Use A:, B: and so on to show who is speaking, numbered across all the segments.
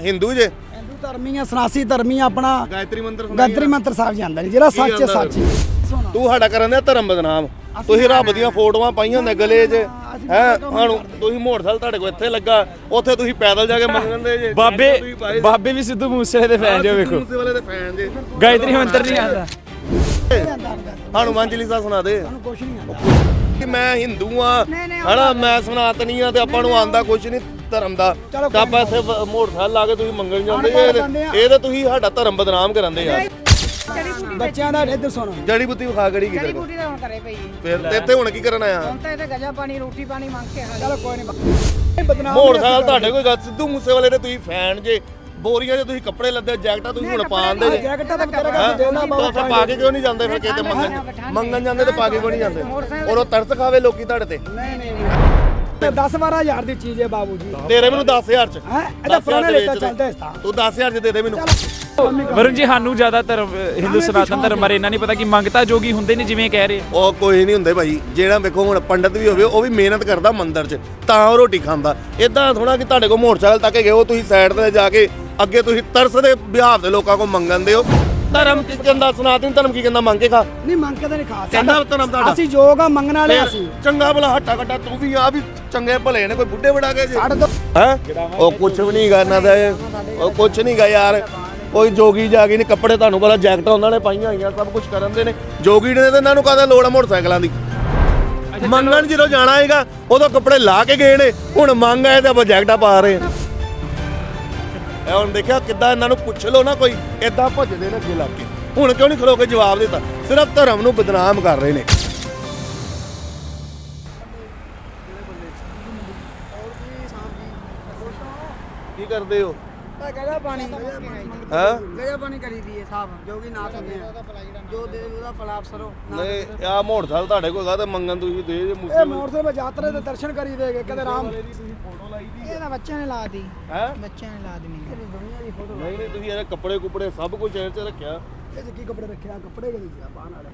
A: ਹਿੰਦੂ ਜੇ?
B: ਹਿੰਦੂ ਧਰਮੀ ਆ ਸਨਾਸੀ ਧਰਮੀ ਆ ਆਪਣਾ
A: ਗਾਇਤਰੀ ਮੰਤਰ
B: ਗਾਇਤਰੀ ਮੰਤਰ ਸਾਹਿਬ ਜਾਂਦਾ ਨਹੀਂ ਜਿਹੜਾ ਸੱਚ ਹੈ ਸੱਚ।
A: ਤੂੰ ਸਾਡਾ ਕਰਨ ਦੇ ਧਰਮ ਬਦਨਾਮ। ਤੁਸੀਂ ਰੱਬ ਦੀਆਂ ਫੋਟੋਆਂ ਪਾਈਆਂ ਹੁੰਦੇ ਗਲੇ 'ਚ। ਹੈ ਸਾਨੂੰ ਤੁਸੀਂ ਮੋਟਰਸਾਈਕਲ ਤੁਹਾਡੇ ਕੋਲ ਇੱਥੇ ਲੱਗਾ ਉੱਥੇ ਤੁਸੀਂ ਪੈਦਲ ਜਾ ਕੇ ਮੰਗਣ ਦੇ ਜੇ।
C: ਬਾਬੇ। ਬਾਬੇ ਵੀ ਸਿੱਧੂ ਮੂਸੇਵਾਲੇ ਦੇ ਫੈਨ ਜੋ ਵੇਖੋ।
A: ਮੂਸੇਵਾਲੇ ਦੇ ਫੈਨ ਜੇ।
C: ਗਾਇਤਰੀ ਮੰਤਰ ਨਹੀਂ ਆਉਂਦਾ।
A: ਹਨੂੰਮਾਨ ਚਾਲੀਸਾ ਸੁਣਾ ਦੇ।
B: ਸਾਨੂੰ ਕੁਛ ਨਹੀਂ ਆਉਂਦਾ।
A: ਕਿ ਮੈਂ ਹਿੰਦੂ ਆ ਹਨਾ? ਮੈਂ ਸਨਾਤਨੀ ਆ ਤੇ ਆਪਾਂ ਨੂੰ ਆਂਦਾ ਕੁਝ ਨਹੀਂ। ਧਰਮ ਦਾ ਤਾਂ ਵ- ਮੋਟਰਸਾਈਕਲ ਲਾ ਕੇ ਤੁਸੀਂ ਮੰਗਣ ਜਾਂਦੇ ਜੇ। ਇਹ ਤਾਂ ਤੁਸੀਂ ਸਾਡਾ ਧਰਮ ਬਦਨਾਮ ਕਰਾਂਦੇ ਆ।
B: ਬੱਚਿਆਂ ਦਾ ਇੱਧਰ ਸੁਣੋ।
A: ਜੜੀ ਬੁੱਤੀ ਵਿਖਾ ਗੜੀ
D: ਜੜੀ
A: ਕਿਤੇ
D: ਤਾਂ ਹੁਣ ਕਰੇ ਏ।
A: ਫਿਰ ਤੇ ਇੱਥੇ ਹੁਣ ਕੀ ਕਰਨ ਆਇਆ
D: ਹੁਣ ਤਾਂ ਇਹਦੇ ਗਜਾ ਪਾਣੀ ਰੋਟੀ ਪਾਣੀ ਮੰਗ ਕੇ ਹਾਲੇ।
B: ਚਲੋ ਕੋਈ ਨਹੀਂ ਬਦਨਾਮ
A: ਮੋਟਰਸਾਈਕਲ ਤੁਹਾਡੇ ਕੋਈ ਗੱਲ ਸਿੱਧੂ ਮੂਸੇਵਾਲੇ ਦੇ ਤੁਸੀਂ ਫੈਨ ਜੇ। ਬੋਰੀਆਂ 'ਚ ਤੁਸੀਂ ਕੱਪੜੇ ਲੱਦੇ ਜੈਕਟਾਂ ਤੁਸੀਂ ਹੁਣ ਪਾਉਂਦੇ ਜੇ।
B: ਜੈਕਟਾਂ ਤਾਂ ਤੇਰਾ? ਕੰਮ ਦੇਣਾ
A: ਤਾਂ
B: ਬਾਬਾ
A: ਉੱਥੇ ਪਾ ਕੇ ਕਿਉਂ ਨਹੀਂ ਜਾਂਦੇ ਫਿਰ ਕਿਤੇ ਮੰਗਣ? ਮੰਗਣ ਜਾਂਦੇ ਤੇ ਪਾ ਕੇ ਕਿਉਂ ਨਹੀਂ ਜਾਂਦੇ? ਔਰ ਉਹ ਤਰਸ ਖਾਵੇ ਲੋਕੀ ਤੁਹਾਡੇ ਤੇ।
B: ਨਹੀਂ ਨਹੀਂ। 10 12000 ਦੀ ਚੀਜ਼ ਹੈ ਬਾਬੂ ਜੀ।
A: ਤੇਰੇ ਮੈਨੂੰ 10000 ਚ।
B: ਹੈ? ਇਹਦਾ
A: 10,000
B: ਪੁਰਾਣਾ
A: ਚ
B: ਲੇਤਾ
A: ਵੇਚ ਦੇ।
B: ਚੱਲਦਾ ਇਸ ਤਾਂ।
A: ਤੂੰ 10000 ਚ ਦੇ ਦੇ ਮੈਨੂੰ।
C: ਵਰੁਣ ਜੀ ਸਾਨੂੰ ਜ਼ਿਆਦਾ ਧਰਮ ਹਿੰਦੂ ਸਨਾਤਨ ਧਰਮ ਬਾਰੇ ਇਹਨਾਂ ਨਹੀਂ ਪਤਾ ਕਿ ਮੰਗਤਾ ਜੋਗੀ ਹੁੰਦੇ ਨੇ ਜਿਵੇਂ ਕਹਿ ਰਹੇ
A: ਉਹ ਕੋਈ ਨਹੀਂ ਹੁੰਦੇ ਭਾਈ। ਜਿਹੜਾ ਵੇਖੋ ਹੁਣ ਪੰਡਤ ਵੀ ਹੋਵੇ ਉਹ ਵੀ ਮਿਹਨਤ ਕਰਦਾ ਮੰਦਰ 'ਚ ਤਾਂ ਉਹ ਰੋਟੀ ਖਾਂਦਾ। ਇਦਾਂ ਥੋੜਾ ਕਿ ਤੁਹਾਡੇ ਕੋਲ ਮੋਟਰਸਾਈਕਲ ਤੱਕ ਗਏ ਹੋ ਤੁਸੀਂ ਸਾਈਡ ਤੇ ਜਾ ਕੇ ਅੱਗੇ ਤੁਸੀਂ ਤਰਸ ਦੇ ਵਿਹਾਰ ਦੇ ਲੋਕਾਂ ਕੋਲ ਮੰਗਣ ਦੇ ਹੋ। ਧਰਮ ਕੀ ਕਹਿੰਦਾ ਸਨਾਤਨ ਧਰਮ ਕੀ ਕਹਿੰਦਾ ਮੰਗ ਕੇ ਖਾ।
B: ਨਹੀਂ ਮੰਗ ਕੇ ਤਾਂ ਨਹੀਂ ਖਾ
A: ਕਹਿੰਦਾ। ਧਰਮ ਤੁਹਾਡਾ।
B: ਅਸੀਂ ਯੋਗ ਆ ਮੰਗਣ ਵਾਲੇ ਅਸੀਂ।
A: ਚੰਗਾ ਭਲਾ ਹੱਟਾ ਕੱਟਾ ਤੂੰ ਵੀ ਆ ਵੀ ਚੰਗੇ ਭਲੇ ਨੇ ਕੋਈ ਬੁੱਢੇ ਬੜਾ ਕੇ
B: ਸਾਡੇ ਤੋਂ
A: ਹੈ? ਉਹ ਕੁਛ ਵੀ ਨਹੀਂ ਕਰਨਾ ਦਾ ਉਹ ਕੁਛ ਨਹੀਂ ਗਾ ਯਾਰ। ਕੋਈ ਜੋਗੀ ਜਾਗੀ ਨਹੀਂ ਕੱਪੜੇ ਤੁਹਾਨੂੰ ਪਤਾ ਜੈਕਟਾਂ ਉਹਨਾਂ ਨੇ ਪਾਈਆਂ ਹੋਈਆਂ ਸਭ ਕੁਝ ਕਰਨ ਦੇ ਨੇ। ਜੋਗੀ ਨੇ ਤੇ ਇਹਨਾਂ ਨੂੰ ਕਾਹਦਾ ਲੋੜ ਆ ਮੋਟਰਸਾਈਕਲਾਂ ਦੀ? ਮੰਗਣ ਜਦੋਂ ਜਾਣਾ ਹੈਗਾ ਉਦੋਂ ਕੱਪੜੇ ਲਾ ਕੇ ਗਏ ਨੇ। ਹੁਣ ਮੰਗ ਆਏ ਤੇ ਆਪਾਂ ਜੈਕਟਾਂ ਪਾ ਰਹੇ ਹਾਂ। ਇਹ ਹੁਣ ਦੇਖਿਆ ਕਿੱਦਾਂ ਇਹਨਾਂ ਨੂੰ ਪੁੱਛ ਲਓ ਨਾ ਕੋਈ ਇਦਾਂ ਭੱਜਦੇ ਨੇ ਅੱਗੇ ਲੱਗ ਕੇ। ਹੁਣ ਕਿਉਂ ਨਹੀਂ ਖਲੋ ਕੇ ਜਵਾਬ ਦਿੱਤਾ? ਸਿਰਫ ਧਰਮ ਨੂੰ ਬਦਨਾਮ ਕਰ ਰਹੇ ਨੇ। ਕੀ ਕਰਦੇ ਹੋ?
D: ਗਜਾ ਪਾਣੀ
A: ਹਾਂ
D: ਗਜਾ ਪਾਣੀ ਕਰੀ ਦੀਏ ਸਾਫ਼ ਜੋ ਕਿ ਨਾ ਸੁਣਦੇ ਆ। ਜੋ ਦੇ ਉਹਦਾ ਪਲਾਪ ਸਰੋ
A: ਨਹੀਂ ਆ ਮੋਟਰਸਾਈਕਲ ਤੁਹਾਡੇ ਕੋਲ ਗਾ ਤੇ ਮੰਗਣ ਤੁਸੀਂ ਦੇ ਜੇ
B: ਇਹ
A: ਮੂਸੇ
B: ਮੋਟਰਸਾਈਕਲ ਯਾਤਰਾ ਦੇ ਦਰਸ਼ਨ ਕਰੀ ਦੇਗੇ ਕਦੇ ਰਾਮ
D: ਇਹ ਤਾਂ ਬੱਚਿਆਂ ਨੇ ਲਾ ਦੀ
A: ਹੈ?
D: ਬੱਚਿਆਂ ਨੇ ਲਾ ਦੇਣੀ ਦੁਨੀਆ ਦੀ ਫੋਟੋ
A: ਨਹੀਂ ਨਹੀਂ ਤੁਸੀਂ ਇਹ ਕੱਪੜੇ ਕੁਪੜੇ ਸਭ ਕੁਝ ਇਹ ਚ ਰੱਖਿਆ।
B: ਇਹ 'ਚ ਕੀ ਕੱਪੜੇ ਰੱਖਿਆ ਕੱਪੜੇ ਕਿਹਦੇ ਆ? ਪਾਣ ਵਾਲੇ।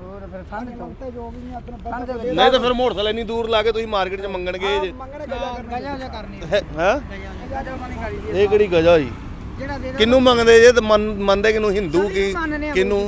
D: ਹੋਰ ਫਿਰ ਠੰਡ ਤੋਂ
B: ਨਹੀਂ ਆਪਣੇ ਪਤਾ
A: ਨਹੀਂ। ਤਾਂ ਫਿਰ ਮੋਟਰਸਾਈਕਲ ਇੰਨੀ ਦੂਰ ਲਾ ਕੇ ਤੁਸੀਂ ਮਾਰਕੀਟ 'ਚ ਮੰਗਣ ਗਏ ਜੇ।
B: ਮੰਗਣੇ ਗਜਾ
D: ਗਜਾ ਜਾ ਕਰਨੀ
A: ਹੈ?
D: ਗਜਾ ਪਾਣੀ ਕਰੀ ਦੀਏ
A: ਇਹ ਕਿਹੜੀ ਗਜਾ ਹੋਈ
D: ਜਿਹੜਾ ਦੇ
A: ਕਿੰਨੂੰ ਮੰਗਦੇ ਜੇ? ਤੇ ਮੰਨ- ਮੰਨਦੇ ਕਿਨੂੰ ਹਿੰਦੂ ਕੀ? ਕਿਨੂੰ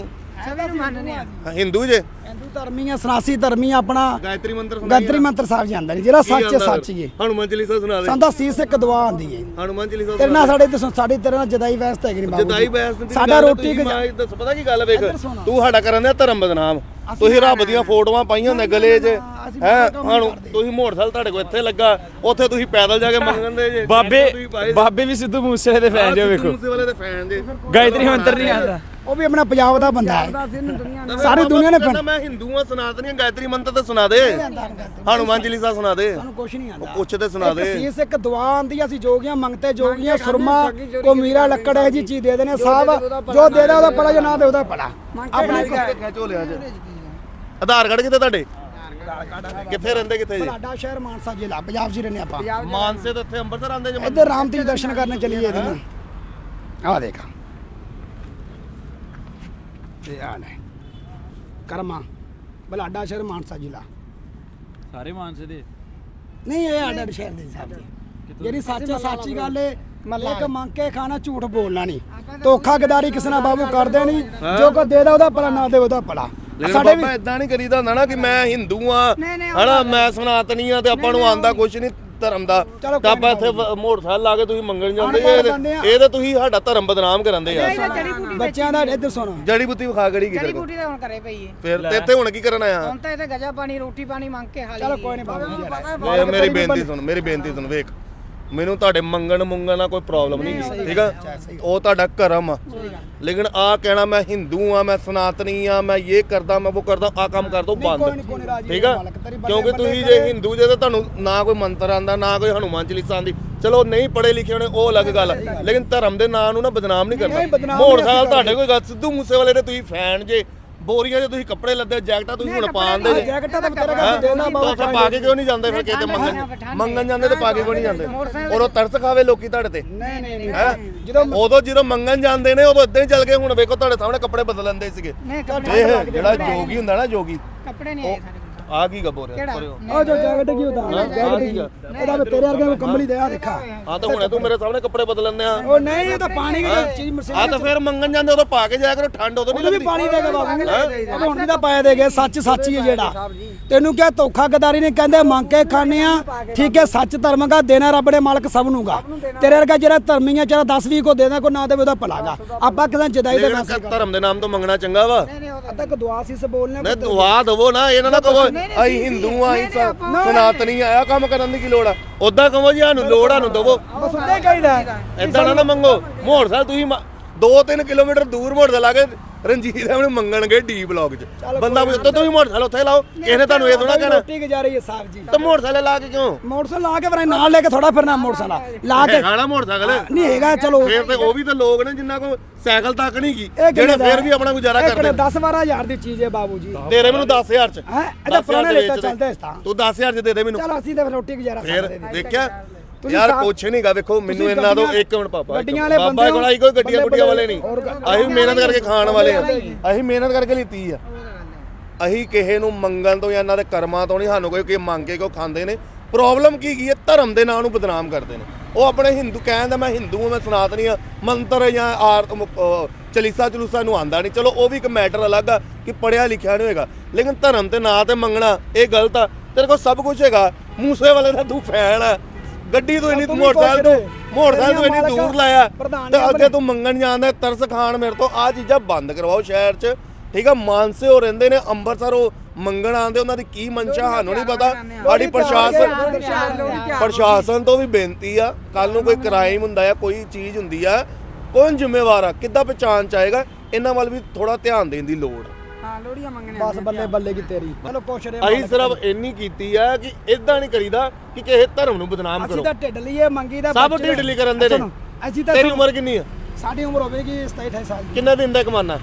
D: ਸਭੀ ਨੂੰ ਮੰਨਨੇ ਆ
A: ਹਾਂ, ਹਿੰਦੂ ਜੇ?
B: ਹਿੰਦੂ ਧਰਮੀ ਆ ਸਨਾਸੀ ਧਰਮੀ ਆ ਆਪਣਾ
A: ਗਾਇਤਰੀ ਮੰਤਰ
B: ਗਾਇਤਰੀ ਮੰਤਰ ਸਾਹਿਬ ਜਾਂਦਾ ਨਹੀਂ ਜਿਹੜਾ ਸੱਚ ਹੈ ਸੱਚ ਹੀ ਹੈ।
A: ਹਨੂਮਾਨ ਚਾਲੀਸਾ ਸੁਣਾ ਦੇ।
B: ਸੰਦਾ ਸੀਸ ਇੱਕ ਦੁਆ ਆਂਦੀ ਹੈ।
A: ਹਨੂਮਾਨ ਚਾਲੀਸਾ
B: ਤੇਰੇ ਨਾਲ ਸਾਡੇ ਤੇ ਸਾਡੀ ਤੇਰੇ ਨਾਲ ਜਦਾਈ ਵੈਸਤ ਹੈਗੀ ਨਹੀਂ ਬਾਬੂ
A: ਜਦਾਈ
B: ਜੀ।
A: ਬੈਸ ਦੀ
B: ਸਾਡਾ
A: ਗੱਲ
B: ਰੋਟੀ
A: ਤੁਸੀਂ ਮਾਂ ਦੱਸ ਪਤਾ ਕੀ ਗੱਲ ਵੇਖ।
B: ਇੱਧਰ ਸੁਣੋ।
A: ਤੂੰ ਸਾਡਾ ਕਰਨ ਦੇ ਧਰਮ ਬਦਨਾਮ। ਤੁਸੀਂ ਰੱਬ ਦੀਆਂ ਫੋਟੋਆਂ ਪਾਈਆਂ ਹੁੰਦੇ ਗਲੇ 'ਚ।
B: ਅਸੀਂ
A: ਹੈ
B: ਕੰਮ ਕਰਦੇ।
A: ਤੁਸੀਂ ਮੋਟਰਸਾਈਕਲ ਤੁਹਾਡੇ ਕੋਲ ਇੱਥੇ ਲੱਗਾ ਉੱਥੇ ਤੁਸੀਂ ਪੈਦਲ ਜਾ ਕੇ ਮੰਗਣ ਦੇ ਜੇ।
C: ਬਾਬੇ
A: ਤੁਸੀਂ ਪਾਏ
C: ਬਾਬੇ ਵੀ ਸਿੱਧੂ ਮੂਸੇਵਾਲੇ ਦੇ ਫੈਨ ਜੋ ਵੇਖੋ।
A: ਮੂਸੇਵਾਲੇ ਦੇ ਫੈਨ ਜੇ।
C: ਗਾਇਤਰੀ ਮੰਤਰ ਨਹੀਂ ਆਉਂਦਾ।
B: ਉਹ ਵੀ ਆਪਣਾ ਪੰਜਾਬ ਦਾ ਬੰਦਾ ਹੈ। ਸਾਰੀ ਦੁਨੀਆ ਨੇ
A: ਮੈਂ ਹਿੰਦੂ ਆ ਸਨਾਤਨੀ ਆ, ਗਾਇਤਰੀ ਮੰਤਰ ਤੇ ਸੁਣਾ ਦੇ। ਹਨੂਮਾਨ ਚਾਲੀਸਾ ਸੁਣਾ ਦੇ।
B: ਸਾਨੂੰ ਕੁਝ ਨਹੀਂ ਆਂਦਾ।
A: ਕੁਛ ਤੇ ਸੁਣਾ ਦੇ।
B: ਸੀਸ ਇੱਕ ਦੁਆ ਆਂਦੀ ਆ, ਅਸੀਂ ਜੋਗੀਆਂ ਮੰਗਤੇ ਜੋਗੀਆਂ ਸੁਰਮਾ ਕੋ ਮੀਰਾ ਲੱਕੜ ਇਹ ਜੀ ਚੀਜ਼ ਦੇ ਦੇਣੇ ਸਾਹਿਬ ਜੋ ਦੇ ਦਾ ਉਹਦਾ ਪੜਾ ਜੋ ਨਾ ਦੇ ਉਹਦਾ ਪੜਾ ਆਪਣੇ
A: ਖਿੱਚੋ ਲਿਆ ਜੇ। ਆਧਾਰ ਕਾਰਡ ਕਿੱਥੇ ਤੁਹਾਡੇ? ਕਿੱਥੇ ਰਹਿੰਦੇ ਕਿੱਥੇ ਜੀ?
B: ਸਾਡਾ ਸ਼ਹਿਰ ਮਾਨਸਾ ਜ਼ਿਲ੍ਹਾ ਪੰਜਾਬ 'ਚ ਹੀ ਰਹਿੰਦੇ ਆਪਾਂ।
A: ਮਾਨਸੇ ਤੋਂ ਇੱਥੇ ਅੰਮ੍ਰਿਤਸਰ ਆਉਂਦੇ ਜੇ
B: ਇੱਧਰ ਰਾਮ ਤੀਰਥ ਦਰਸ਼ਨ ਕਰਨ ਚੱਲੀਏ ਇਹਦੇ ਨਾਲ। ਆਹ ਦੇਖ। ਤੇ ਆ ਲੈ। ਕਰਮਾ। ਬਲਾਡਾ ਸ਼ਹਿਰ ਮਾਨਸਾ ਜ਼ਿਲ੍ਹਾ।
C: ਸਾਰੇ ਮਾਨਸੇ ਦੇ?
B: ਨਹੀਂ ਇਹ ਆਡਾ ਸ਼ਹਿਰ ਦੇ ਸਾਹਿਬ ਜੀ ਜਿਹੜੀ ਸੱਚ ਸੱਚੀ ਗੱਲ ਏ ਇੱਕ ਮੰਗ ਕੇ ਖਾਣਾ ਝੂਠ ਬੋਲਣਾ ਨਹੀਂ। ਧੋਖਾ ਗਦਾਰੀ ਕਿਸੇ ਨਾਲ ਬਾਬੂ ਕਰਦੇ ਨਹੀਂ। ਜੋ ਕੋ ਦੇ ਦਾ ਉਹਦਾ ਭਲਾ ਨਾ ਦੇ ਉਹਦਾ ਭਲਾ।
A: ਲੇਕਿਨ
B: ਸਾਡੇ ਵੀ
A: ਬਾਬਾ ਇਦਾਂ ਨਹੀਂ ਕਰੀਦਾ ਹੁੰਦਾ ਨਾ ਕਿ ਮੈਂ ਹਿੰਦੂ ਆ ਹਨਾ ਮੈਂ ਸਨਾਤਨੀ ਆ ਤੇ ਆਪਾਂ ਨੂੰ ਆਂਦਾ ਕੁਝ ਨਹੀਂ ਧਰਮ ਦਾ ਤਾਂ ਆਪਾਂ ਇੱਥੇ ਮੋਟਰਸਾਈਕਲ ਲਾ ਕੇ ਤੁਸੀਂ ਮੰਗਣ ਜਾਂਦੇ। ਇਹ ਤਾਂ ਤੁਸੀਂ ਸਾਡਾ ਧਰਮ ਬਦਨਾਮ ਕਰਾਂਦੇ ਆ।
D: ਜੜੀ
B: ਬੱਚਿਆਂ ਦਾ ਇੱਧਰ ਸੁਣੋ।
A: ਜੜੀ ਬੁੱਤੀ ਵਿਖਾ ਗੜੀ
D: ਜੜੀ
A: ਕਿਤੇ
D: ਬੂਟੀ ਤਾਂ ਹੁਣ ਕਰੇ ਪਈ ਏ।
A: ਫਿਰ ਤੇ ਇੱਥੇ ਹੁਣ ਕੀ ਕਰਨ ਆਇਆ?
D: ਹੁਣ ਤਾਂ ਇਹਦੇ ਗਜਾ ਪਾਣੀ ਰੋਟੀ ਪਾਣੀ ਮੰਗ ਕੇ ਹਾਲੇ।
B: ਚਲੋ ਕੋਈ ਨਹੀਂ ਬਾਬੂ ਜੀ
A: ਮੇਰੀ ਬੇਨਤੀ ਸੁਣ ਮੇਰੀ ਬੇਨਤੀ ਸੁਣ ਵੇਖ। ਮੈਨੂੰ ਤੁਹਾਡੇ ਮੰਗਣ ਮੁੰਗਣ ਨਾਲ ਕੋਈ ਪ੍ਰੋਬਲਮ ਨਹੀਂ ਠੀਕ ਆ? ਉਹ ਤੁਹਾਡਾ ਕਰਮ ਆ। ਲੇਕਿਨ ਆ ਕਹਿਣਾ ਮੈਂ ਹਿੰਦੂ ਆ ਮੈਂ ਸਨਾਤਨੀ ਆ ਮੈਂ ਇਹ ਕਰਦਾ ਮੈਂ ਉਹ ਕਰਦਾ ਆ ਕੰਮ ਕਰ ਦੋ ਬੰਦ। ਠੀਕ ਆ? ਕਿਉਂਕਿ ਤੁਸੀਂ ਜੇ ਹਿੰਦੂ ਜੇ ਤਾਂ ਤੁਹਾਨੂੰ ਨਾ ਕੋਈ ਮੰਤਰ ਆਂਦਾ ਨਾ ਕੋਈ ਹਨੂਮਾਨ ਚਾਲੀਸਾ ਆਂਦੀ। ਚਲੋ ਨਹੀਂ ਪੜੇ ਲਿਖੇ ਹੋਣੇ ਉਹ ਅਲੱਗ ਗੱਲ। ਲੇਕਿਨ ਧਰਮ ਦੇ ਨਾਂ ਨੂੰ ਨਾ ਬਦਨਾਮ ਨਹੀਂ ਕਰਨਾ। ਮੋਟਰਸਾਈਕਲ
B: ਅਸੀਂ
A: ਤੁਹਾਡੇ ਕੋਈ ਗੱਲ ਸਿੱਧੂ ਮੂਸੇਵਾਲੇ ਦੇ ਤੁਸੀਂ ਫੈਨ ਜੇ। ਬੋਰੀਆਂ 'ਚ ਤੁਸੀਂ ਕੱਪੜੇ ਲੱਦੇ ਜੈਕਟਾਂ ਤੁਸੀਂ ਹੁਣ ਪਾਉਂਦੇ ਜੇ।
B: ਜੈਕਟਾਂ ਤਾਂ ਤੇਰਾ ਕੰਮ ਦੇਣਾ ਬਾਬੂ
A: ਉੱਥੇ ਪਾ ਕੇ ਕਿਉਂ ਨਹੀਂ ਜਾਂਦੇ ਫਿਰ ਕਿਤੇ ਮੰਗਣ? ਮੰਗਣ ਜਾਂਦੇ ਤੇ ਪਾ ਕੇ ਕਿਉਂ ਨਹੀਂ ਜਾਂਦੇ? ਔਰ ਉਹ ਤਰਸ ਖਾਵੇ ਲੋਕੀ ਤੁਹਾਡੇ ਤੇ।
B: ਨਹੀਂ ਨਹੀਂ ਨਹੀਂ
A: ਹੈਂ?
B: ਜਦੋਂ
A: ਉਦੋਂ ਜਦੋਂ ਮੰਗਣ ਜਾਂਦੇ ਨੇ ਉਦੋਂ ਇਦਾਂ ਹੀ ਚੱਲ ਗਏ ਹੁਣ ਵੇਖੋ ਤੁਹਾਡੇ ਸਾਹਮਣੇ ਕੱਪੜੇ ਬਦਲ ਲੈਂਦੇ ਸੀਗੇ। ਇਹ ਜਿਹੜਾ ਜੋਗੀ ਹੁੰਦਾ ਨਾ ਜੋਗੀ
D: ਕੱਪੜੇ ਨਹੀਂ ਆਏ ਸਾਡੇ
A: ਆ ਕੀ ਗੱਬੋ ਰਿਹਾ? ਪਰੇ ਹੋ।
B: ਉਹ ਜੋ ਜੈਕਟ ਕੀ ਹੁੰਦਾ
A: ਹਾਂ,
B: ਜੈਕਟ
A: ਕੀ ਆ?
B: ਇਹਦਾ ਵੀ ਤੇਰੇ ਵਰਗੇ ਨੂੰ ਕੰਬਲੀ ਦੇ ਆ ਦੇਖਾ।
A: ਹਾਂ ਤਾਂ ਹੁਣੇ ਤੂੰ ਮੇਰੇ ਸਾਹਮਣੇ ਕੱਪੜੇ ਬਦਲਣੇ ਆ
B: ਉਹ ਨਹੀਂ ਇਹ ਤਾਂ ਪਾਣੀ ਦੀ ਚੀਜ਼ ਮਰਸੇ
A: ਆ ਤਾਂ ਫਿਰ ਮੰਗਣ ਜਾਂਦੇ ਉਦੋਂ ਪਾ ਕੇ ਜਾਇਆ ਕਰੋ ਠੰਡ ਉਦੋਂ ਨਹੀਂ
B: ਉਹਨੂੰ ਵੀ
A: ਲੱਗਦੀ।
B: ਪਾਣੀ ਦੇ ਕੇ ਬਾਬੂ ਹੁਣ ਵੀ ਤਾਂ ਪਾਇਆ ਦੇ ਗਏ ਸੱਚ ਸੱਚ ਹੀ ਹੈ ਜਿਹੜਾ। ਤੈਨੂੰ ਕਿਹਾ ਧੋਖਾ ਗਦਾਰੀ ਨੇ ਕਹਿੰਦੇ ਮੰਗ ਕੇ ਖਾਣੇ ਆ। ਠੀਕ ਹੈ ਸੱਚ ਧਰਮ ਦਾ ਦੇਣਾ ਰੱਬ ਦੇ ਮਾਲਕ ਸਭ ਨੂੰ ਗਾ ਤੇਰੇ ਵਰਗਾ ਜਿਹੜਾ ਧਰਮੀ ਆ ਜਿਹੜਾ 10 20 ਕੋ ਦੇਣਾ ਕੋ ਨਾ ਦੇਵੇ ਉਹਦਾ ਭਲਾਗਾ ਆਪਾਂ ਕਿਸੇ ਜਦਾਈ ਦੇ
A: ਲੇਕਿਨ ਧਰਮ ਦੇ ਨਾਮ ਤੋਂ ਮੰਗਣਾ ਚੰਗਾ ਵਾ।
B: ਅੱਧਾ ਕ ਦੁਆ ਸੀ ਸੇ ਬੋਲਨੇ
A: ਨਹੀਂ ਦੁਆ ਦਵੋ ਨਾ ਇਹਨਾਂ ਨਾ ਕਹੋ ਅਸੀਂ ਹਿੰਦੂ ਆ ਅਸੀਂ ਸਨਾਤਨੀ ਆ ਆਹ ਕੰਮ ਕਰਨ ਦੀ ਕੀ ਲੋੜ ਆ? ਉਦਾਂ ਕਹੋ ਜੀ ਸਾਨੂੰ ਲੋੜ ਆ ਨੂੰ ਦਵੋ।
B: ਬਸ ਉੱਤੇ ਕਹੀਦਾ
A: ਏਦਾਂ ਨਾ ਨਾ ਮੰਗੋ। ਮੋਟਰਸਾਈਕਲ ਤੁਸੀਂ 2-3 ਕਿਲੋਮੀਟਰ ਦੂਰ ਮੋਟਰਸਾਈਕਲ ਲਾ ਕੇ ਰਣਜੀਤ ਆਪਣੇ ਮੰਗਣਗੇ ਡੀ ਬਲੌਕ 'ਚ। ਬੰਦਾ ਪੁੱਛਦਾ ਤੁਸੀਂ ਮੋਟਰਸਾਈਕਲ ਉੱਥੇ ਲਾਓ। ਕਿਸੇ ਨੇ ਤੁਹਾਨੂੰ ਇਹ ਥੋੜਾ ਕਹਿਣਾ।
B: ਰੋਟੀ ਗੁਜ਼ਾਰੀ ਹੈ ਸਾਹਿਬ ਜੀ।
A: ਤਾਂ ਮੋਟਰਸਾਈਕਲ ਲਾ ਕੇ ਕਿਉਂ?
B: ਮੋਟਰਸਾਈਕਲ ਲਾ ਕੇ ਫਿਰ ਨਾਲ ਲੈ ਕੇ ਥੋੜਾ ਫਿਰਨਾ ਮੋਟਰਸਾਈਕਲ ਲਾ ਕੇ।
A: ਖਾਣਾ ਮੋਟਰਸਾਈਕਲ।
B: ਨਹੀਂ ਹੈਗਾ ਚਲੋ।
A: ਫੇਰ ਤੇ ਉਹ ਵੀ ਤਾਂ ਲੋਕ ਨੇ ਜਿੰਨਾ ਕੋ ਸਾਈਕਲ ਤੱਕ ਨਹੀਂ
B: ਇਹ
A: ਜਿਹੜੇ ਫੇਰ ਵੀ ਆਪਣਾ ਗੁਜ਼ਾਰਾ ਕਰਦੇ
B: 10 12000 ਦੀ ਚੀਜ਼ ਹੈ ਬਾਬੂ ਜੀ।
A: ਤੇਰੇ ਮੈਨੂੰ 10000 ਚ।
B: ਹੈ? ਇਹਦਾ
A: 10,000
B: ਪੁਰਾਣਾ
A: ਦੇ।
B: ਚੱਲਦਾ ਇਸ ਤਾਂ।
A: ਤੂੰ 10000 ਚ ਦੇ ਦੇ ਮੈਨੂੰ।
B: ਚਲ ਅਸੀਂ ਤਾਂ ਫਿਰ ਰੋਟੀ ਗੁਜ਼ਾਰਾ ਨੇ।
A: ਦੇਖਿਆ? ਯਾਰ ਕੁਛ ਨਹੀਂਗਾ ਵੇਖੋ ਮੈਨੂੰ ਇਹਨਾਂ ਤੋਂ ਇੱਕ ਮਿੰਟ ਪਾਪਾ
B: ਗੱਡੀਆਂ। ਵਾਲੇ ਬੰਦੇ
A: ਕੋਲ ਆਈ ਕੋਈ ਗੱਡੀਆਂ ਗੁੱਡੀਆਂ ਵਾਲੇ ਨਹੀਂ। ਅਸੀਂ ਮਿਹਨਤ ਕਰਕੇ ਖਾਣ ਵਾਲੇ ਆ। ਅਸੀਂ ਮਿਹਨਤ ਕਰਕੇ ਲਿੱਤੀ ਆ। ਅਸੀਂ ਕਿਸੇ ਨੂੰ ਮੰਗਣ ਤੋਂ ਜਾਂ ਇਹਨਾਂ ਦੇ ਕਰਮਾਂ ਤੋਂ ਨਹੀਂ ਸਾਨੂੰ ਕੋਈ ਕੋਈ ਮੰਗ ਕੇ ਕੋ ਖਾਂਦੇ ਨੇ। ਪ੍ਰੋਬਲਮ ਕੀ ਕੀ ਹੈ ਧਰਮ ਦੇ ਨਾਂ ਨੂੰ ਬਦਨਾਮ ਕਰਦੇ ਨੇ। ਉਹ ਆਪਣੇ ਹਿੰਦੂ ਕਹਿੰਦਾ ਮੈਂ ਹਿੰਦੂ ਹਾਂ ਮੈਂ ਸਨਾਤਨੀ ਆ ਮੰਤਰ ਜਾਂ ਅਹ ਚਲੀਸਾ ਚਲੂਸਾ ਨੂੰ ਆਂਦਾ ਨਹੀਂ। ਚਲੋ ਉਹ ਵੀ ਇੱਕ ਮੈਟਰ ਅਲੱਗ ਆ ਕਿ ਪੜਿਆ ਲਿਖਿਆ ਨਹੀਂ ਹੋਏਗਾ। ਲੇਕਿਨ ਧਰਮ ਤੇ ਨਾਂ ਤੇ ਮੰਗਣਾ ਇਹ ਗਲਤ ਆ। ਤੇਰੇ ਕੋਲ ਸਭ ਕੁਝ ਹੈਗਾ। ਮੂਸੇ ਵਾਲੇ ਦਾ ਤੂੰ ਫੈਨ ਆ। ਗੱਡੀ ਤੋਂ ਇੰਨੀ ਮੋਟਰਸਾਈਕਲ ਤੋਂ। ਮੋਟਰਸਾਈਕਲ ਤੋਂ ਇੰਨੀ ਦੂਰ ਲਾਇਆ। ਤੇ ਅੱਗੇ ਤੂੰ ਮੰਗਣ ਜਾਂਦਾ ਤਰਸ ਖਾਣ ਮੇਰੇ ਤੋਂ। ਆ ਚੀਜ਼ਾਂ ਬੰਦ ਕਰਵਾਓ ਸ਼ਹਿਰ 'ਚ। ਠੀਕ ਆ ਮਾਨਸੇ ਹੋ ਰਹਿੰਦੇ ਨੇ ਅੰਮ੍ਰਿਤਸਰ ਉਹ ਮੰਗਣ ਆਉਂਦੇ ਉਹਨਾਂ ਦੀ ਕੀ ਮਨਸ਼ਾ ਸਾਨੂੰ ਨਹੀਂ ਪਤਾ। ਸਾਡੀ ਪ੍ਰਸ਼ਾਸਨ ਪ੍ਰਸ਼ਾਸਨ ਤੋਂ ਵੀ ਬੇਨਤੀ ਆ ਕੱਲ ਨੂੰ ਕੋਈ ਕ੍ਰਾਈਮ ਹੁੰਦਾ ਆ ਕੋਈ ਚੀਜ਼ ਹੁੰਦੀ ਆ ਕੌਣ ਜ਼ਿੰਮੇਵਾਰ ਆ ਕਿੱਦਾਂ ਪਛਾਣ ਚ ਆਏਗਾ ਇਹਨਾਂ ਵੱਲ ਵੀ ਥੋੜਾ ਧਿਆਨ ਦੇਣ ਦੀ ਲੋੜ ਆ।
D: ਹਾਂ ਲੋੜੀਆਂ ਮੰਗਣੇ
B: ਬਸ ਬੱਲੇ ਬੱਲੇ ਕੀ ਤੇਰੀ? ਚਲੋ ਕੁਛ ਰੇ
A: ਅਸੀਂ ਸਿਰਫ ਇੰਨੀ ਕੀਤੀ ਆ ਕਿ ਇਦਾਂ ਨਹੀਂ ਕਰੀਦਾ ਕਿ ਕਿਸੇ ਧਰਮ ਨੂੰ ਬਦਨਾਮ
B: ਅਸੀਂ
A: ਕਰੋ।
B: ਤਾਂ ਢਿੱਡ ਲਈਏ ਮੰਗੀ ਦਾ
A: ਸਭ
B: ਬੱਚੇ-
A: ਢਿੱਡ ਲਈ ਕਰਨ ਦੇ ਨੇ।
B: ਸੁਣੋ, ਅਸੀਂ ਤਾਂ
A: ਤੇਰੀ ਉਮਰ ਕਿੰਨੀ ਆ?
B: ਸਾਡੀ ਉਮਰ ਹੋਵੇਗੀ 27 28 ਸਾਲ ਦੀ।
A: ਕਿੰਨੇ ਦਿਨ ਦਾ ਕਮਾਨਾ?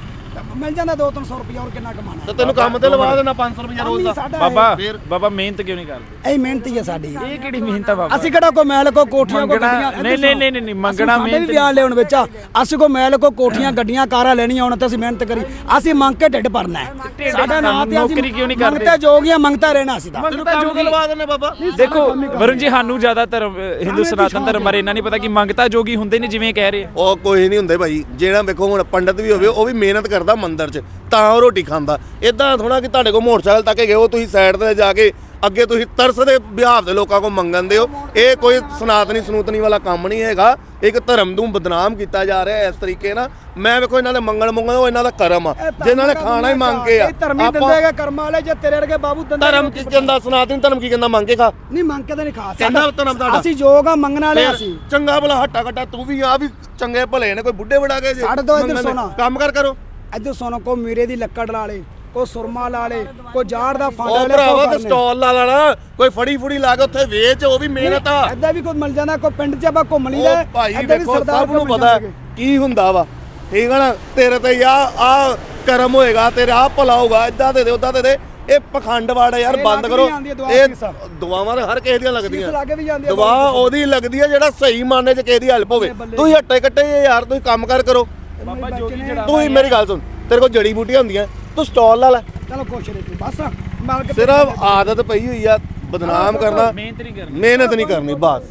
B: ਮਿਲ ਜਾਂਦਾ 2-300 ਰੁਪਏ ਹੋਰ ਕਿੰਨਾ ਕਮਾਣਾ
A: ਤੇ ਤੈਨੂੰ ਕੰਮ ਤੇ ਲਵਾ ਦੇਣਾ 500 ਰੁਪਏ ਰੋਜ਼ ਦਾ।
C: ਬਾਬਾ
A: ਫਿਰ?
C: ਬਾਬਾ ਮਿਹਨਤ ਕਿਉਂ ਨਹੀਂ ਕਰਦੇ?
B: ਇਹ ਮਿਹਨਤੀ ਹੈ ਸਾਡੀ।
C: ਇਹ ਕਿਹੜੀ ਮਿਹਨਤ ਆ ਬਾਬਾ?
B: ਅਸੀਂ ਕਿਹੜਾ ਕੋ ਮੈਲ ਕੋ ਕੋਠੀਆਂ ਕੋ ਗੱਡੀਆਂ
C: ਨਹੀਂ, ਨਹੀਂ, ਨਹੀਂ, ਨਹੀਂ, ਮੰਗਣਾ
B: ਅਸੀਂ ਸਾਡੇ ਵੀ
C: ਮਿਹਨਤ
B: ਵਿਆਹ ਲਿਆਉਣ ਵਿੱਚ। ਅਸੀਂ ਕੋ ਮੈਲ ਕੋ ਕੋਠੀਆਂ ਗੱਡੀਆਂ ਕਾਰਾਂ ਲੈਣੀਆਂ ਹੁਣ ਤੇ ਅਸੀਂ ਮਿਹਨਤ ਕਰੀ। ਅਸੀਂ ਮੰਗ ਕੇ ਢਿੱਡ ਭਰਨਾ ਹੈ। ਸਾਡਾ ਨਾਂ ਤੇ ਅਸੀਂ
C: ਨੌਕਰੀ ਕਿਉਂ ਨਹੀਂ ਕਰਦੇ?
B: ਮੰਗਤਾ ਜੋਗੀਆਂ ਮੰਗਤਾ ਰਹਿਣਾ ਅਸੀਂ ਤਾਂ।
A: ਤੈਨੂੰ ਕੰਮ ਲਵਾ ਦੇਣਾ ਬਾਬਾ।
C: ਦੇਖੋ ਵਰੁਣ ਜੀ ਸਾਨੂੰ ਜ਼ਿਆਦਾ ਧਰਮ ਅ, ਹਿੰਦੂ ਸਨਾਤਨ ਧਰਮ ਬਾਰੇ ਇੰਨਾ ਨਹੀਂ ਪਤਾ ਕਿ ਮੰਗਤਾ ਜੋਗੀ ਹੁੰਦੇ ਨੇ ਜਿਵੇਂ ਕਹਿ ਰਹੇ
A: ਉਹ ਕੋਈ ਨਹੀਂ ਹੁੰਦੇ ਭਾਈ। ਜਿਹੜਾ ਵੇਖੋ ਹੁਣ ਪੰਡਤ ਵੀ ਹੋਵੇ ਉਹ ਵੀ ਮਿਹਨਤ ਕਰਦਾ ਮੰਦਰ 'ਚ ਤਾਂ ਉਹ ਰੋਟੀ ਖਾਂਦਾ। ਇਦਾਂ ਥੋੜਾ ਕਿ ਤੁਹਾਡੇ ਕੋਲ ਮੋਟਰਸਾਈਕਲ ਤੱਕ ਗਏ ਹੋ ਤੁਸੀਂ ਸਾਈਡ ਤੇ ਜਾ ਕੇ ਅੱਗੇ ਤੁਸੀਂ ਤਰਸ ਦੇ ਵਿਹਾਰ ਦੇ ਲੋਕਾਂ ਕੋਲ ਮੰਗਣ ਦੇ ਹੋ। ਇਹ ਕੋਈ ਸਨਾਤਨੀ ਸਨੂਤਨੀ ਵਾਲਾ ਕੰਮ ਨਹੀਂ ਹੈਗਾ। ਇੱਕ ਧਰਮ ਨੂੰ ਬਦਨਾਮ ਕੀਤਾ ਜਾ ਰਿਹਾ ਇਸ ਤਰੀਕੇ ਨਾਲ। ਮੈਂ ਵੇਖੋ ਇਹਨਾਂ ਦੇ ਮੰਗਣ ਮੰਗਣ ਉਹ ਇਹਨਾਂ ਦਾ ਕਰਮ ਆ। ਜੇ ਇਹਨਾਂ ਨੇ ਖਾਣਾ ਹੀ ਮੰਗ ਕੇ ਆ
B: ਇਹ ਧਰਮੀ ਦਿੰਦੇ ਹੈਗੇ ਕਰਮ ਵਾਲੇ ਜੇ ਤੇਰੇ ਵਰਗੇ ਬਾਬੂ ਦਿੰਦੇ
A: ਧਰਮ ਕੀ ਕਹਿੰਦਾ ਸਨਾਤਨੀ ਧਰਮ ਕੀ ਕਹਿੰਦਾ ਮੰਗ ਕੇ ਖਾ।
B: ਨਹੀਂ ਮੰਗ ਕੇ ਤਾਂ ਨਹੀਂ ਖਾ
A: ਕਹਿੰਦਾ। ਧਰਮ ਤੁਹਾਡਾ।
B: ਅਸੀਂ ਯੋਗ ਆ ਮੰਗਣ ਵਾਲੇ ਅਸੀਂ।
A: ਚੰਗਾ ਭਲਾ ਹੱਟਾ ਕੱਟਾ ਤੂੰ ਵੀ ਆ ਵੀ ਚੰਗੇ ਭਲੇ ਨੇ ਕੋਈ ਬੁੱਢੇ ਬੜਾ ਕੇ ਜੇ।
B: ਸਾਡੇ ਤੋਂ ਇੱਧਰ। ਸੁਣਾ।
A: ਕੰਮ ਕਰ ਕਰੋ।
B: ਇੱਧਰ ਸੁਣੋ ਕੋ ਮੀਰੇ ਦੀ ਲੱਕੜ ਲਾ ਲੇ ਕੋ ਸੁਰਮਾ ਲਾ ਲੇ ਕੋ ਜਾੜ ਦਾ ਫੰਡ
A: ਉਹ
B: ਲੈ
A: ਭਰਾਵਾ ਤੇ ਸਟਾਲ ਲਾ ਲੈਣਾ ਕੋਈ ਫੜੀ ਫੁੜੀ ਲਾ ਕੇ ਉੱਥੇ ਵੇਚ ਉਹ ਵੀ ਮਿਹਨਤ ਆ।
B: ਐਦਾਂ ਵੀ ਕੋਈ ਮਿਲ ਜਾਂਦਾ ਕੋਈ ਪਿੰਡ 'ਚ ਆਪਾਂ ਘੁੰਮ ਲਈਦਾ
A: ਉਹ ਭਾਈ ਸਭ ਨੂੰ ਪਤਾ ਕੀ ਹੁੰਦਾ ਵਾ। ਠੀਕ ਆ ਨਾ? ਤੇਰੇ ਤੇ ਆ ਆ ਕਰਮ ਹੋਏਗਾ ਤੇਰਾ ਆ ਭਲਾ ਹੋਊਗਾ ਇਦਾਂ ਦੇ ਦੇ ਉਦਾਂ ਦੇ ਦੇ। ਇਹ ਪਖੰਡਵਾੜ ਹੈ ਯਾਰ ਬੰਦ ਕਰੋ।
B: ਹੈ
A: ਇਹ। ਦੁਆਵਾਂ ਹਰ ਕਿਸੇ ਦੀਆਂ ਲੱਗਦੀਆਂ।
B: ਹੈ
A: ਦੁਆ ਉਹਦੀ ਲੱਗਦੀ ਹੈ ਜਿਹੜਾ ਸਹੀ ਮਾਨੇ ਚ ਕਿਸੇ ਦੀ ਹੈਲਪ ਹੋਵੇ। ਤੁਸੀਂ ਹੱਟੇ ਕੱਟੇ ਯਾਰ ਤੁਸੀਂ ਕੰਮ ਕਰ ਕਰੋ।
C: ਬਾਬਾ ਜੋਗੀ ਜਿਹੜਾ
A: ਤੂੰ ਹੀ ਮੇਰੀ ਗੱਲ ਸੁਣ ਤੇਰੇ ਕੋਲ ਜੜੀ ਬੂਟੀਆਂ ਹੁੰਦੀਆਂ ਤੂੰ ਸਟਾਲ ਲਾ ਲੈ।
B: ਚਲੋ ਰਹੀ ਤੂੰ ਬਸ ਮਾਲਕ
A: ਸਿਰਫ ਆਦਤ ਪਈ ਹੋਈ ਆ ਬਦਨਾਮ ਕਰਨਾ
C: ਮਿਹਨਤ ਨਹੀਂ ਕਰਨੀ।
A: ਮਿਹਨਤ ਨਹੀਂ ਕਰਨੀ ਬਸ।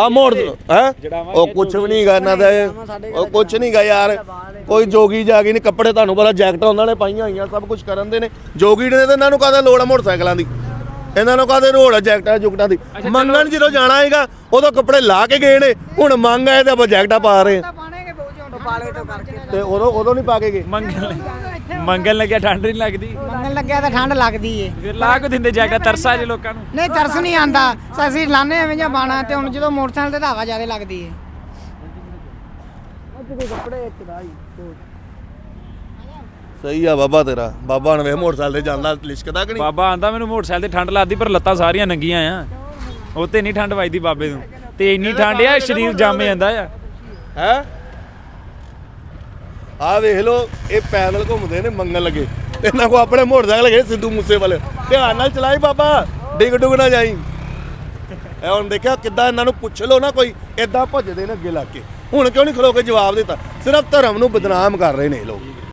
A: ਆ ਮੋੜ ਹੈ? ਉਹ ਕੁਛ ਵੀ ਨਹੀਂ ਇਹਨਾਂ ਦਾ। ਉਹ ਕੁਛ ਨਹੀਂ ਗਾ ਯਾਰ। ਕੋਈ ਜੋਗੀ ਜਾਗੀ ਨਹੀਂ ਕੱਪੜੇ ਤੁਹਾਨੂੰ ਪਤਾ ਜੈਕਟਾਂ ਉਹਨਾਂ ਨੇ ਪਾਈਆਂ ਹੋਈਆਂ ਸਭ ਕੁਝ ਕਰਨ ਦੇ ਨੇ। ਜੋਗੀ ਨੇ ਤੇ ਇਹਨਾਂ ਨੂੰ ਕਾਹਦਾ ਲੋੜ ਆ ਮੋਟਰਸਾਈਕਲਾਂ ਦੀ? ਇਹਨਾਂ ਨੂੰ ਕਾਹਦੇ ਲੋੜ ਆ ਜੈਕਟਾਂ ਜੁਕਟਾਂ ਦੀ? ਮੰਗਣ ਜਦੋਂ ਜਾਣਾ ਹੈਗਾ ਉਦੋਂ ਕੱਪੜੇ ਲਾ ਕੇ ਗਏ ਨੇ। ਹੁਣ ਮੰਗ ਆਏ ਤੇ ਆਪਾਂ ਜੈਕਟਾਂ ਪਾ ਰਹੇ ਆ।
D: ਪਾਣੇਗੇ ਬਹੁਤ ਪਾਲੇ ਤੋਂ ਕਰਕੇ।
A: ਤੇ ਉਦੋਂ ਉਦੋਂ ਨਹੀਂ ਪਾ ਕੇ ਗਏ?
C: ਮੰਗਣ ਮੰਗਣ ਲੱਗਿਆ ਠੰਡ ਨਹੀਂ ਲੱਗਦੀ।
D: ਮੰਗਣ ਲੱਗਿਆ ਤਾਂ ਠੰਡ ਲੱਗਦੀ ਏ।
C: ਫਿਰ ਲਾ ਕੋ ਦਿੰਦੇ ਜੈਕਟ ਤਰਸਾ ਜੇ ਲੋਕਾਂ ਨੂੰ।
D: ਨਹੀਂ ਤਰਸ ਨਹੀਂ ਆਂਦਾ। ਅਸੀਂ ਲਾਣੇ ਐਵੇਂ ਜਾਂ ਬਾਣਾ ਤੇ ਹੁਣ ਜਦੋਂ ਮੋਟਰਸਾਈਕਲ ਤੇ ਹਵਾ ਜ਼ਿਆਦਾ ਲੱਗਦੀ ਏ।
A: ਸਹੀ ਆ ਬਾਬਾ ਤੇਰਾ। ਬਾਬਾ ਹੁਣ ਵੇ ਮੋਟਰਸਾਈਕਲ ਤੇ ਜਾਂਦਾ ਲਿਸ਼ਕਦਾ ਕਿ ਨਹੀਂ?
C: ਬਾਬਾ ਆਂਦਾ ਮੈਨੂੰ ਮੋਟਰਸਾਈਕਲ ਤੇ ਠੰਡ ਲੱਗਦੀ ਪਰ ਲੱਤਾਂ ਸਾਰੀਆਂ ਨੰਗੀਆਂ ਆ। ਉਹ ਤੇ ਨਹੀਂ ਠੰਡ ਵੱਜਦੀ ਬਾਬੇ ਨੂੰ। ਤੇ ਇੰਨੀ ਠੰਡ ਆ ਸਰੀਰ ਜੰਮ ਜਾਂਦਾ ਆ।
A: ਹੈ? ਆਹ ਵੇਖ ਲੋ ਇਹ ਪੈਦਲ ਘੁੰਮਦੇ ਨੇ ਮੰਗਣ ਲੱਗੇ। ਇਹਨਾਂ ਕੋ ਆਪਣੇ ਮੋਟਰਸਾਈਕਲ ਹੈਗੇ ਸਿੱਧੂ ਮੂਸੇ ਵਾਲੇ ਧਿਆਨ ਨਾਲ ਚਲਾਈ ਬਾਬਾ, ਡਿੱਗ ਡੁੱਗ ਨਾ ਜਾਈ। ਐ ਹੁਣ ਦੇਖਿਆ ਕਿੱਦਾਂ ਇਹਨਾਂ ਨੂੰ ਪੁੱਛ ਲੋ ਨਾ ਕੋਈ ਇਦਾਂ ਭੱਜਦੇ ਨੇ ਅੱਗੇ ਲਾ ਕੇ। ਹੁਣ ਕਿਉਂ ਨਹੀਂ ਖਲੋ ਕੇ ਜਵਾਬ ਦਿੱਤਾ? ਸਿਰਫ ਧਰਮ ਨੂੰ ਬਦਨਾਮ ਕਰ ਰਹੇ ਨੇ ਇਹ ਲੋਕ।